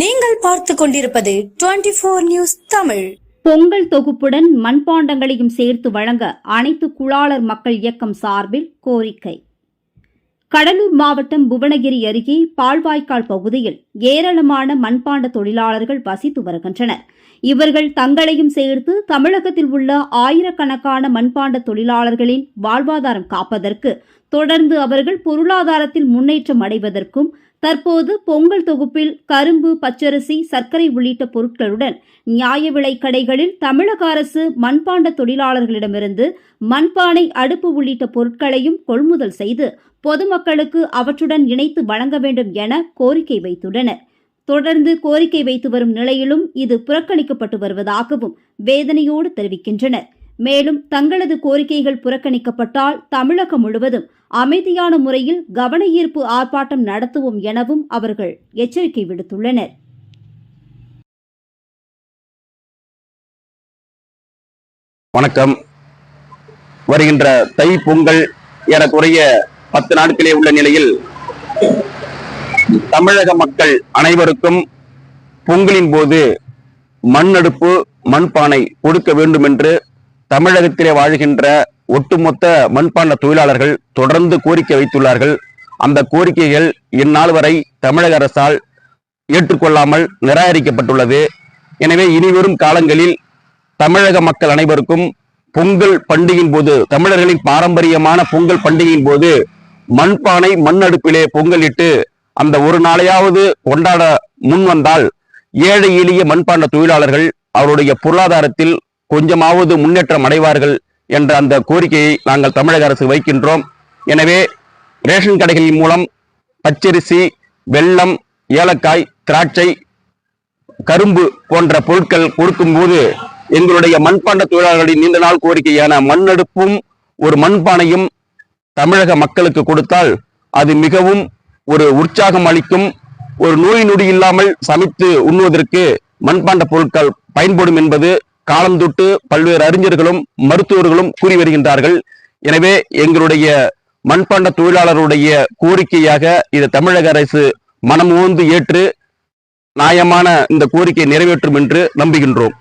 நீங்கள் பார்த்து கொண்டிருப்பது twenty four news Tamil. Pongal தொகுப்புடன் மண்பாண்டங்களையும் சேர்த்து வழங்க அனைத்து குழாளர் மக்கள் இயக்கம் சார்பில் கோரிக்கை. கடலூர் மாவட்டம் புவனகிரி அருகே பால்வாய்க்கால் பகுதியில் ஏராளமான மண்பாண்ட தொழிலாளர்கள் வசித்து வருகின்றனர். இவர்கள் தங்களையும் சேர்த்து தமிழகத்தில் உள்ள ஆயிரக்கணக்கான மண்பாண்ட தொழிலாளர்களின் வாழ்வாதாரம் காப்பதற்கு தொடர்ந்து அவர்கள் பொருளாதாரத்தில் முன்னேற்றம் அடைவதற்கும் தற்போது பொங்கல் தொகுப்பில் கரும்பு பச்சரிசி சர்க்கரை உள்ளிட்ட பொருட்களுடன் நியாய விலை கடைகளில் தமிழக அரசு மண்பாண்ட தொழிலாளர்களிடமிருந்து மண்பானை அடுப்பு உள்ளிட்ட பொருட்களையும் கொள்முதல் செய்து பொதுமக்களுக்கு அவற்றுடன் இணைத்து வழங்க வேண்டும் என கோரிக்கை வைத்துள்ளனர். தொடர்ந்து கோரிக்கை வைத்து வரும் நிலையிலும் இது புறக்கணிக்கப்பட்டு வருவதாகவும் வேதனையோடு தெரிவிக்கின்றனர். மேலும் தங்களது கோரிக்கைகள் புறக்கணிக்கப்பட்டால் தமிழகம் முழுவதும் அமைதியான முறையில் கவன ஈர்ப்பு ஆர்ப்பாட்டம் நடத்துவோம் எனவும் அவர்கள் எச்சரிக்கை விடுத்துள்ளனர். வணக்கம். வருகின்ற தை பொங்கல் ஏறக்குறைய பத்து நாட்களே உள்ள நிலையில் தமிழக மக்கள் அனைவருக்கும் பொங்கலின் போது மண் அடுப்பு மண்பானை கொடுக்க வேண்டும் என்று தமிழகத்திலே வாழ்கின்ற ஒட்டுமொத்த மண்பான தொழிலாளர்கள் தொடர்ந்து கோரிக்கை வைத்துள்ளார்கள். அந்த கோரிக்கைகள் இந்நாள் வரை தமிழக அரசால் ஏற்றுக்கொள்ளாமல் நிராகரிக்கப்பட்டுள்ளது. எனவே இனிவரும் காலங்களில் தமிழக மக்கள் அனைவருக்கும் பொங்கல் பண்டிகையின் போது தமிழர்களின் பாரம்பரியமான பொங்கல் பண்டிகையின் போது மண்பானை மண் அடுப்பிலே பொங்கலிட்டு அந்த ஒரு நாளையாவது கொண்டாட முன் வந்தால் ஏழை எளிய மண்பாண்ட தொழிலாளர்கள் அவருடைய பொருளாதாரத்தில் கொஞ்சமாவது முன்னேற்றம் அடைவார்கள் என்ற அந்த கோரிக்கையை நாங்கள் தமிழக அரசு வைக்கின்றோம். எனவே ரேஷன் கடைகளின் மூலம் பச்சரிசி வெல்லம் ஏலக்காய் திராட்சை கரும்பு போன்ற பொருட்கள் கொடுக்கும்போது எங்களுடைய மண்பாண்ட தொழிலாளர்களின் நீண்ட நாள் கோரிக்கையான மண்ணெடுப்பும் ஒரு மண்பானையும் தமிழக மக்களுக்கு கொடுத்தால் அது மிகவும் ஒரு உற்சாகம் அளிக்கும் ஒரு நோய் நொடி இல்லாமல் சமைத்து உண்ணுவதற்கு மண்பாண்ட பொருட்கள் பயன்படும் என்பது காலம் தொட்டு பல்வேறு அறிஞர்களும் மருத்துவர்களும் கூறி வருகின்றார்கள். எனவே எங்களுடைய மண்பாண்ட தொழிலாளருடைய கோரிக்கையாக இது தமிழக அரசு மனம் ஊந்து ஏற்று நியாயமான இந்த கோரிக்கையை நிறைவேற்றும் என்று நம்புகின்றோம்.